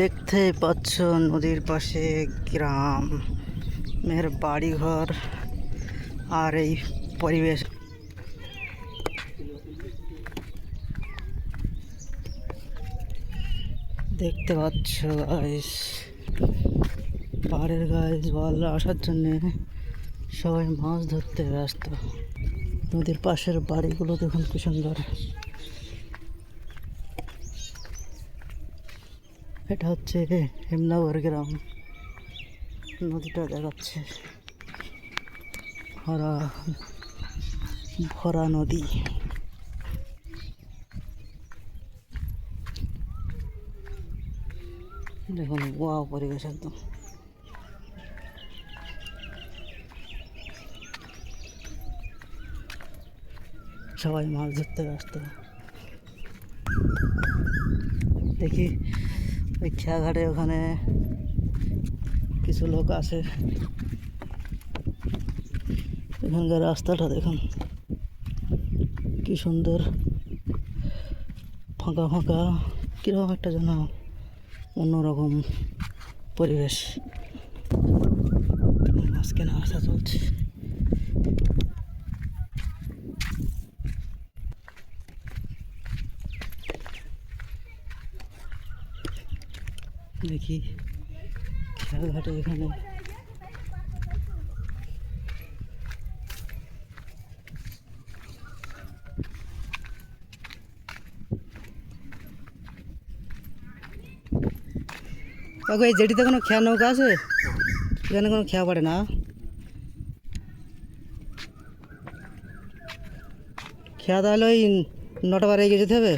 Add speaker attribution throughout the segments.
Speaker 1: দেখতেই পাচ্ছ নদীর পাশে গ্রাম, মেয়ের বাড়িঘর আর এই পরিবেশ। দেখতে পাচ্ছ গাইস পাহাড়ের গাইস বল, আসার জন্যে সবাই মাছ ধরতে ব্যস্ত। নদীর পাশের বাড়িগুলো দেখুন কি সুন্দর। এটা হচ্ছে হেমনগর গ্রাম। নদীটা দেখাচ্ছে। ভরা ভরা নদী। দেখুন ওয়া পরিবেশ একদম। সবাই মাছ ধরতে ব্যস্ত। দেখি ওই ওখানে কিছু লোক আছে। এখানকার রাস্তাটা দেখুন, কি সুন্দর, ফাঁকা ফাঁকা, কীরকম একটা যেন অন্যরকম পরিবেশ। মাছ কেনা আসা চলছে। দেখি খেয়াঘাটে এখানে। কাকু এই জেটিতে কোনো খেয়া নৌকা আছে? এখানে কোনো খেয়া পড়ে না? খেয়া তাহলে ওই নটা বারে এগিয়ে যেতে হবে?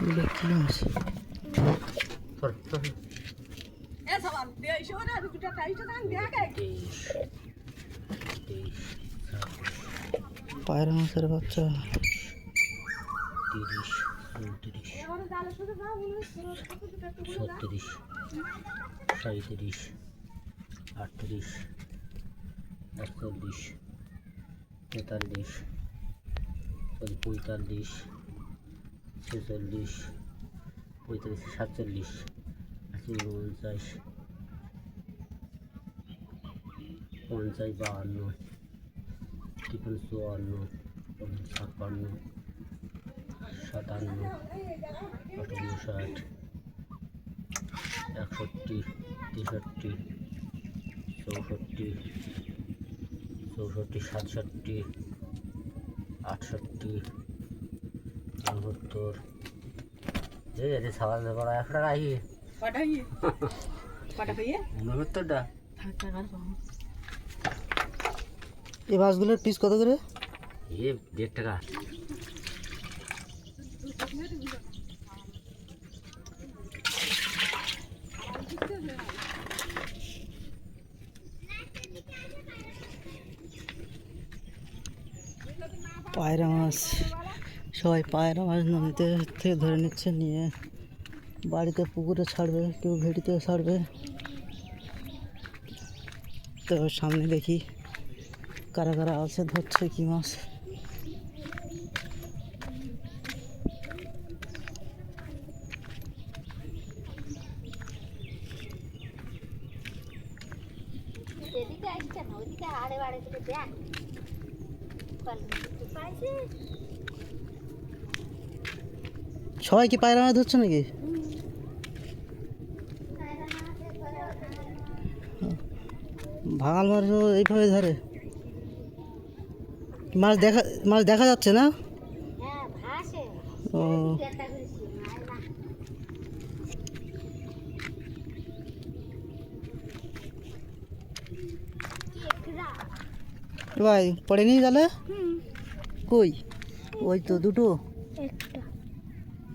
Speaker 1: এগুলো কি মাছ? পায়রা মাছের বাচ্চা।
Speaker 2: তিরিশ চৌত্রিশ ছত্রিশ সাঁত্রিশ আটত্রিশ একচল্লিশ তেতাল্লিশ পঁয়তাল্লিশ ছেচল্লিশ পঁয়তাল্লিশ, সাতচল্লিশ আশি উনপঞ্চাশ, পঞ্চাশ বাহান্ন, তিপ্পান্ন চুয়ান্ন, ছাপ্পান্ন, সাতান্ন ষাট, একষট্টি, তেষট্টি, চৌষট্টি চৌষট্টি, সাতষট্টি, আটষট্টি উনসত্তর এই এতে সকাল করা একশো টাকা আই উনসত্তরটা
Speaker 1: এই মাছগুলোর পিস কত করে?
Speaker 2: এ দেড় টাকা।
Speaker 1: পায়রা মাছ। সবাই পায়রা মাছ নদীতে থেকে ধরে নিচ্ছে, নিয়ে বাড়িতে পুকুরে ছাড়বে, কেউ ভেটিতে ছাড়বে। তো সামনে দেখি কারা কারা আছে, ধরছে কি মাছ। সবাই কি পায়রা মাছ ধরছে নাকি? ভাঙাল মাছও এইভাবে ধরে। মাছ দেখা মাছ দেখা যাচ্ছে না? ও।
Speaker 3: মাছ
Speaker 1: ভাই পড়েনি তাহলে? কই? ওই তো দুটো।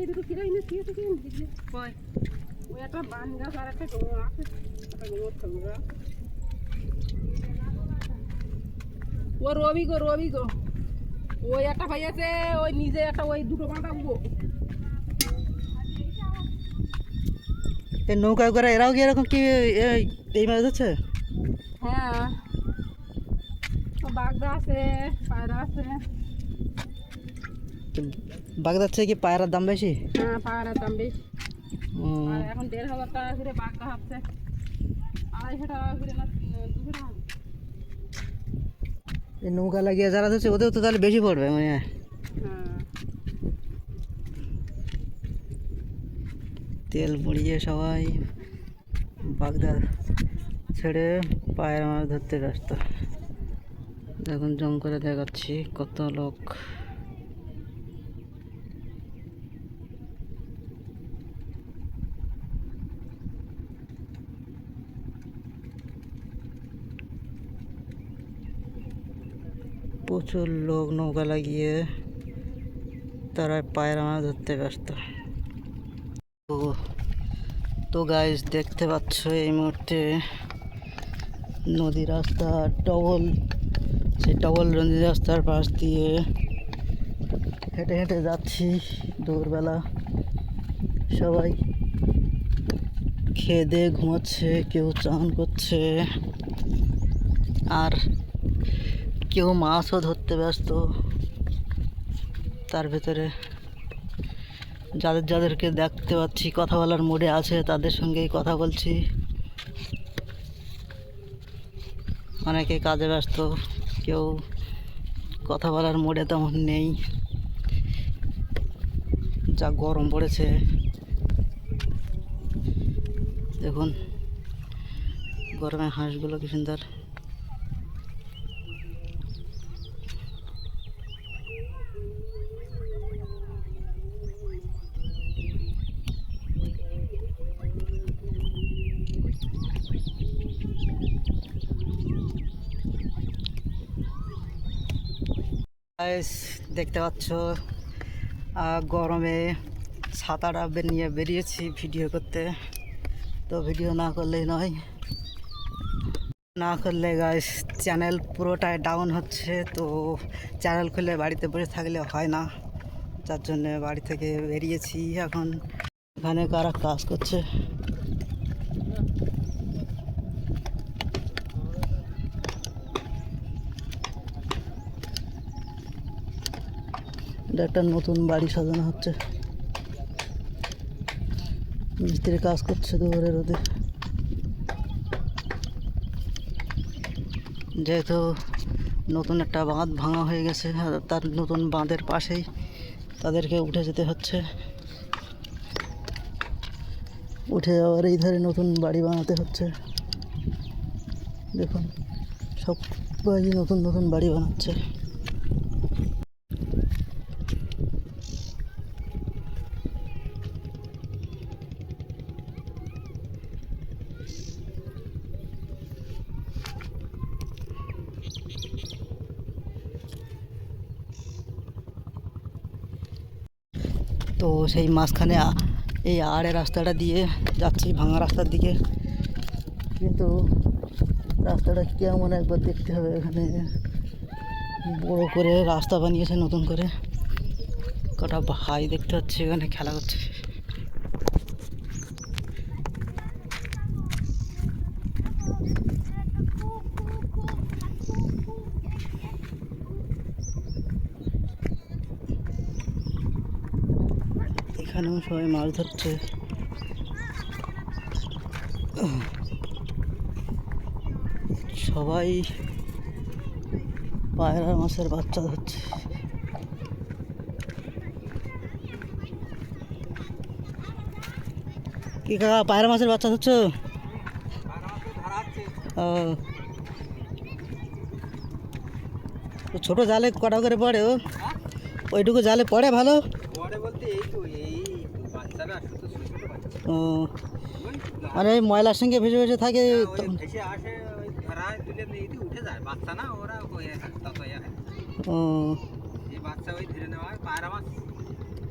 Speaker 4: এই দুটো কিরাই না শুয়ে থেকে দেখি কয়? ওই একটা বান গাছ আর একটা ডোঙর আছে একটা ডোঙর থাকবে ও রবি গো রবি গো। ওই একটা ভাই আছে ওই নিজে একটা ওই দুটো বাঁধা
Speaker 1: এই নৌকায় করে এরাও কি এরকম কি এই- এই মাছ ধরছে?
Speaker 4: হ্যাঁ। বাগদা আছে পায়রা আছে।
Speaker 1: বাগদার থেকে কি পায়রার দাম বেশি?
Speaker 4: হ্যাঁ পায়রার দাম বেশি। আর এখন দেড় হাজার টাকা করে বাগদা হচ্ছে আড়াইশো টাকা করে না দুশো টাকা।
Speaker 1: এই নৌকা লাগিয়ে যারা ধরছে ওদের তো তাহলে বেশি পড়বে মানে
Speaker 4: হ্যাঁ।
Speaker 1: তেল পড়িয়ে সবাই। বাগদা ছেড়ে পায়ের মাছ ধরতে ব্যস্ত। এখন জম করে দেখাচ্ছি কত লোক। প্রচুর লোক নৌকা লাগিয়ে তারা পায়রা মাছ ধরতে ব্যস্ত। তো তো গাইস দেখতে পাচ্ছ এই মুহূর্তে নদী রাস্তা ডবল সেই ডবল নদী রাস্তার পাশ দিয়ে হেঁটে হেঁটে যাচ্ছি দুপুরবেলা। সবাই খেয়ে দিয়ে ঘুমাচ্ছে, কেউ চান করছে। আর কেউ মাছও ধরতে ব্যস্ত। তার ভেতরে যাদের, যাদেরকে দেখতে পাচ্ছি কথা বলার মুডে আছে, তাদের সঙ্গেই কথা বলছি। অনেকে কাজে ব্যস্ত, কেউ কথা বলার মোড়ে তেমন নেই। যা গরম পড়েছে। দেখুন, গরমে হাঁসগুলো কি সুন্দর। দেখতে পাচ্ছ গরমে ছাতাটা নিয়ে বেরিয়েছি ভিডিও করতে। তো ভিডিও না করলেই নয়। না করলে গাইস চ্যানেল পুরোটাই ডাউন হচ্ছে, তো চ্যানেল খুলে বাড়িতে বসে থাকলে হয় না। যার জন্য বাড়ি থেকে বেরিয়েছি এখন। এখানে কারা কাজ করছে? এটা একটা নতুন বাড়ি সাজানো হচ্ছে। মিস্ত্রি কাজ করছে দুপুরে রোদে। যেহেতু নতুন একটা বাঁধ ভাঙা হয়ে গেছে তার নতুন বাঁধের পাশেই তাদেরকে উঠে যেতে হচ্ছে। উঠে আবার এই ধারে নতুন বাড়ি বানাতে হচ্ছে। দেখুন সবাই নতুন নতুন বাড়ি বানাচ্ছে। তো সেই মাঝখানে এই আড়ে রাস্তাটা দিয়ে যাচ্ছি, ভাঙা রাস্তার দিকে। কিন্তু রাস্তাটা কেমন একবার দেখতে হবে এখানে। বড় করে রাস্তা বানিয়েছে নতুন করে। কটা ভাই দেখতে হচ্ছে এখানে, খেলা করছে। এখানেও সবাই মাছ ধরছে। সবাই পায়রা মাছের বাচ্চা ধরছে। কি কাকা, পায়রা মাছের বাচ্চা ধরছো? ও। ছোট জালে কটা করে পড়ে ও? ওইটুকু জালে পড়ে ভালো
Speaker 2: পরে বলতে এই তো এই বাচ্চা না শুধু ছোট ছোট বাচ্চা
Speaker 1: ও মানে ময়লার সঙ্গে ভেসে ভেসে থাকে ও।
Speaker 2: হয়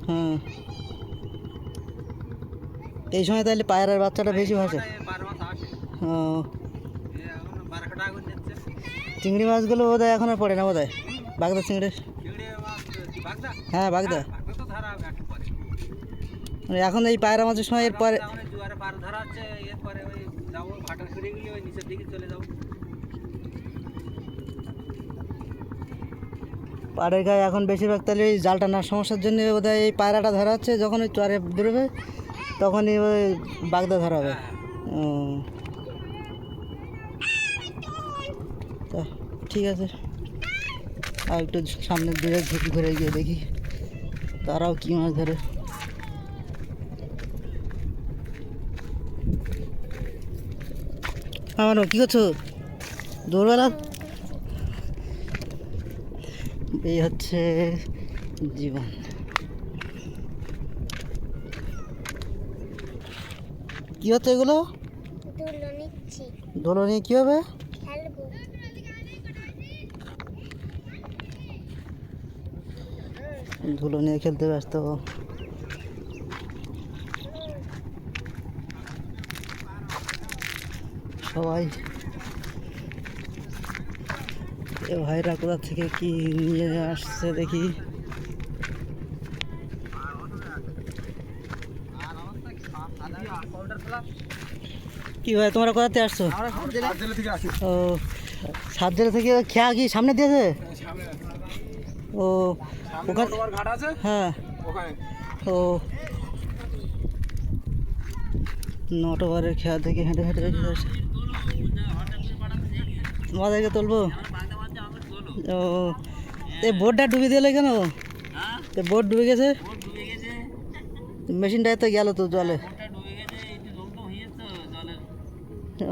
Speaker 1: হ্যাঁ। এই সময় তাহলে পায়রার বাচ্চাটা বেশি ভাসে। ও। চিংড়ি মাছগুলো বোধ হয় এখন আর পড়ে না বোধ হয় বাগদা চিংড়ি। হ্যাঁ বাগদা। মানে এখন এই পায়রা মাছের সময় এরপরে পাড়ের গায়ে এখন বেশিরভাগ তাহলে ওই জাল টানার সমস্যার জন্য বোধ হয় এই পায়রাটা ধরা হচ্ছে যখন ওই চরে বেরোবে তখনই ওই বাগদা ধরা হবে। তা ঠিক আছে। আর একটু সামনের দিকে ঝুঁকি ঘুরে গিয়ে দেখি তারাও কী মাছ ধরে। আমার কী করছ? দৌড়বেলা? এই হচ্ছে জীবন। কি হচ্ছে এগুলো? দোলো নিয়ে কী হবে? ধুলো নিয়ে খেলতে ব্যস্ত। সবাই। এ ভাইরা কোথা থেকে কি নিয়ে আসছে দেখি। কি ভাই তোমরা কোথা থেকে আসছো? ও সাত জেলা থেকে খেয়া কি সামনে দিয়েছে? ও ওখানে হ্যাঁ।
Speaker 4: ওখানে।
Speaker 1: ও নটবারের খেয়া থেকে হেঁটে হেঁটে হেঁটে তোমাদেরকে তুলবো? ও এই বোটটা ডুবে দিলে কেন? এই বোট ডুবে গেছে? মেশিনটাই তো গেল তো জলে।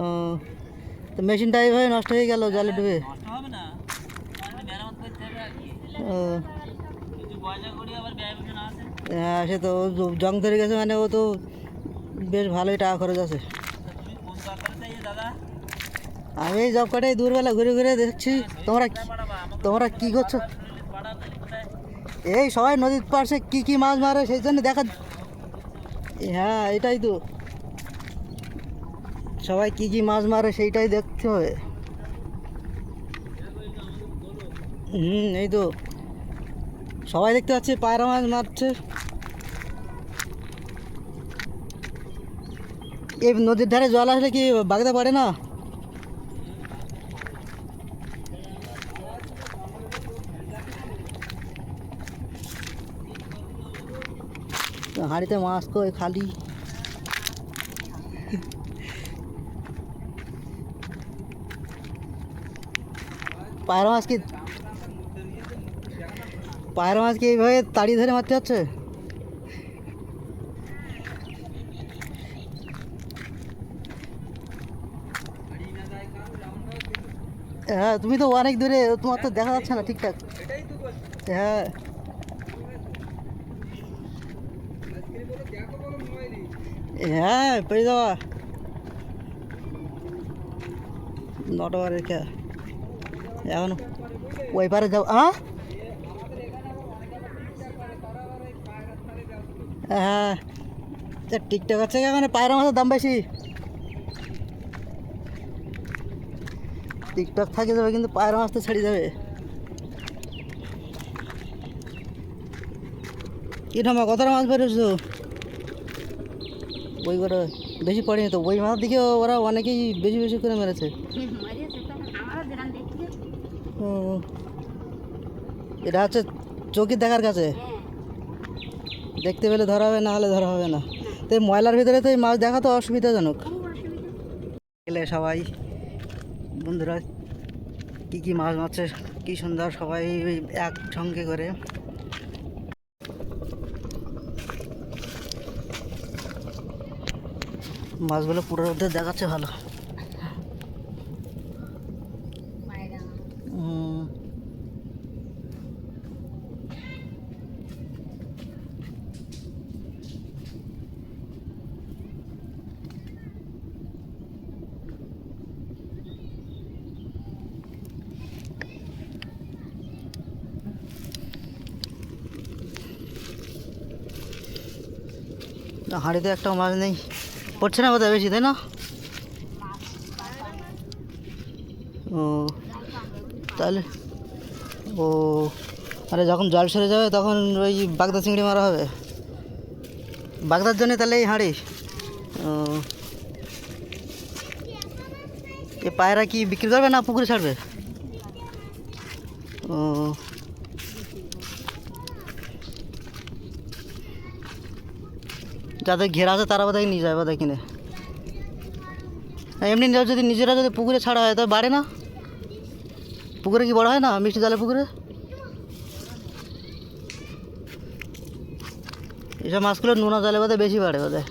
Speaker 1: ও। তো মেশিনটা এইভাবে নষ্ট হয়ে গেল জলে ডুবে? ও। হ্যাঁ সে তো জং ধরে গেছে মানে ও তো বেশ ভালোই টাকা খরচ আছে। আমি এই জব কাটাই দূরবেলা ঘুরে ঘুরে দেখছি, তোমরা তোমরা কি করছ? এই সবাই নদীর পাশে কি কি মাছ মারে, সেই জন্য দেখা হ্যাঁ এটাই তো। সবাই কি কি মাছ মারে, সেইটাই দেখতে হবে। হুম, এই তো। সবাই দেখতে পাচ্ছি, পায়রা মাছ মারছে। এই নদীর ধারে জল আসলে কি বাগদা পারে না? হাঁড়িতে মাছ কই খালি। পায়রা মাছ কি পায়রা মাছ কি এইভাবে তাড়ি ধরে মারতে হচ্ছে? হ্যাঁ তুমি তো অনেক দূরে, তোমার তো দেখা যাচ্ছে না ঠিকঠাক। হ্যাঁ। হ্যাঁ পেয়ে যাওয়া নটা বারে কে এখন ওই পারে যাও হ্যাঁ হ্যাঁ টিকটক আছে এখানে? পায়রা মাছের দাম বেশি। টিকটক থাকে যাবে কিন্তু পায়রা মাছ তো ছেড়ে যাবে। কি ঠামা কতটা মাছ বেরোছো ওই করে বেশি পড়েনি তো ওই মাছ দিকে ওরা অনেকেই বেশি বেশি করে মেরেছে। এটা হচ্ছে চৌকি দেখার কাছে। দেখতে পেলে ধরা হবে, না হলে ধরা হবে না। তো ময়লার ভিতরে তো এই মাছ দেখা তো অসুবিধাজনক। গেলে সবাই, বন্ধুরা, কী কী মাছ মারছে, কী সুন্দর সবাই একসঙ্গে করে। মাছগুলো পুরো রোদে দেখাচ্ছে ভালো। হাঁড়িতে একটা মাছ নেই। পড়ছে না বোধহয় বেশি, তাই না? ও, তাহলে, ও, আরে যখন জল সরে যাবে তখন ওই বাগদা চিংড়ি মারা হবে। বাগদার জন্য তাহলে এই হাঁড়ি। ও, এ পায়রা কি বিক্রি করবে না পুকুরে ছাড়বে? ও যাদের ঘেরা আছে, তারা বোধহয় নিয়ে যায় বোধহয় কিনে এমনি যদি, নিজেরা যদি পুকুরে ছাড়া হয়, তাহলে বাড়ে না? পুকুরে কি বড় হয় না, মিষ্টি জালে পুকুরে? এসব মাছগুলো নোনা জলে বোধহয় বেশি বাড়ে বোধহয়।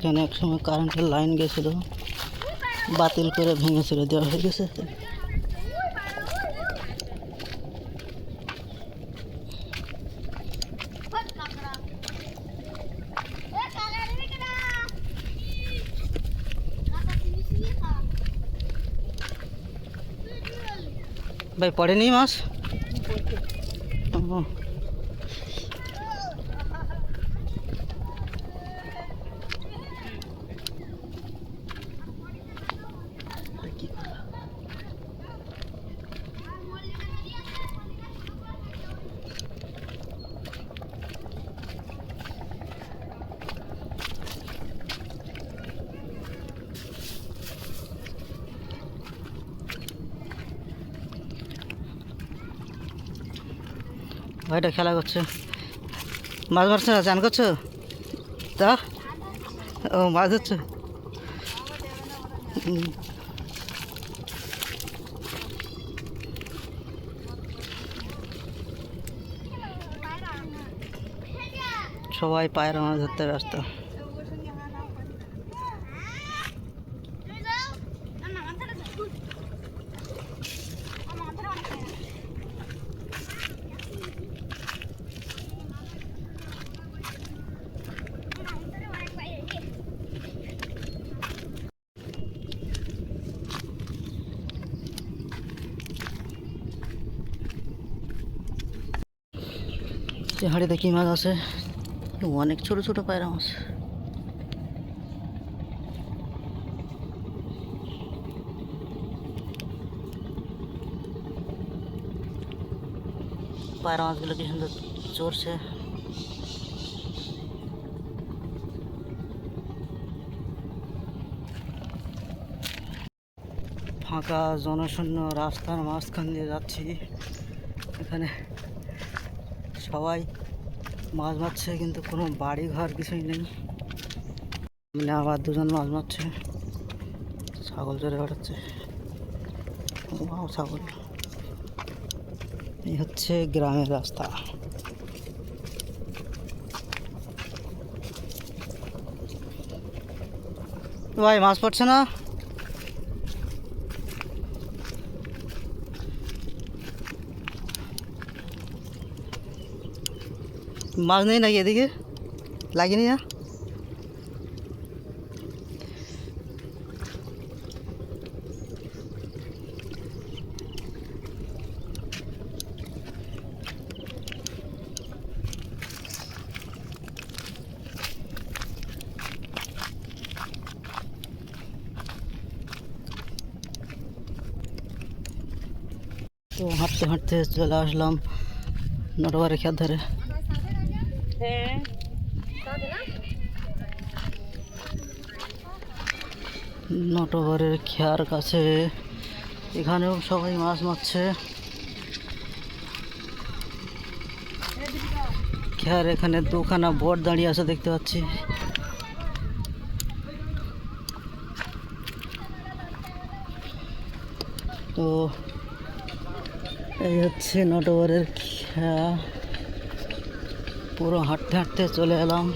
Speaker 1: এখানে এক সময় কারেন্টের লাইন গেছিল, বাতিল করে ভেঙেছিল দেওয়া হয়ে গেছে। ভাই, পড়েনি মাছ ও, ভাইটা খেলা করছে। মাছ মারছে না? চান করছ? তা? ও, মাছ ধরছো। সবাই পায়রা মাছ ধরতে ব্যস্ত। যে হাঁড়িতে কী মাছ আছে। অনেক ছোট ছোট পায়রা মাছ। পায়রা মাছগুলো কি সুন্দর চড়ছে। ফাঁকা জনশূন্য রাস্তার মাঝখান দিয়ে যাচ্ছি। এখানে সবাই মাছ মারছে, কিন্তু কোনো বাড়ি ঘর কিছুই নেই। মানে আবার দুজন মাছ মারছে। ছাগল চড়ে বেড়াচ্ছে। ছাগল। এই হচ্ছে গ্রামের রাস্তা। ভাই, মাছ পড়ছে না? মাছ নেই নাকি এদিকে লাগেনি না তো হাঁটতে হাঁটতে চলে আসলাম নটবারের খেয়ার ধারে
Speaker 4: হ্যাঁ
Speaker 1: খেয়ার কাছে। এখানেও সবাই মাছ মারছে। খেয়ার এখানে দুখানা বট দাঁড়িয়ে আছে দেখতে পাচ্ছি। তো এই হচ্ছে নটবরের খেয়া। পুরো হাঁটতে হাঁটতে চলে এলাম।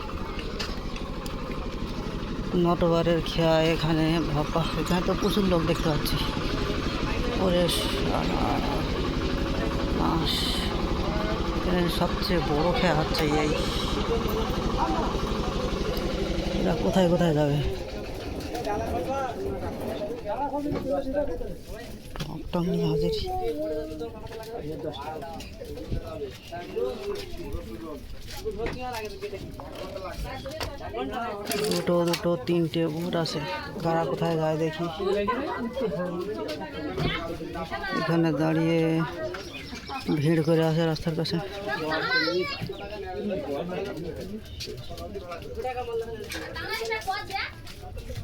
Speaker 1: নটবারের খেয়া এখানে, বাবা, এখানে তো প্রচুর লোক দেখতে পাচ্ছি। ওরে সবচেয়ে বড় খেয়া হচ্ছে এই। এরা কোথায় কোথায় যাবে? টং নিয়ে হাজির দুটো দুটো, তিনটে বুট আছে কারা কোথায় যায় দেখি। এখানে দাঁড়িয়ে ভিড় করে আছে রাস্তার কাছে।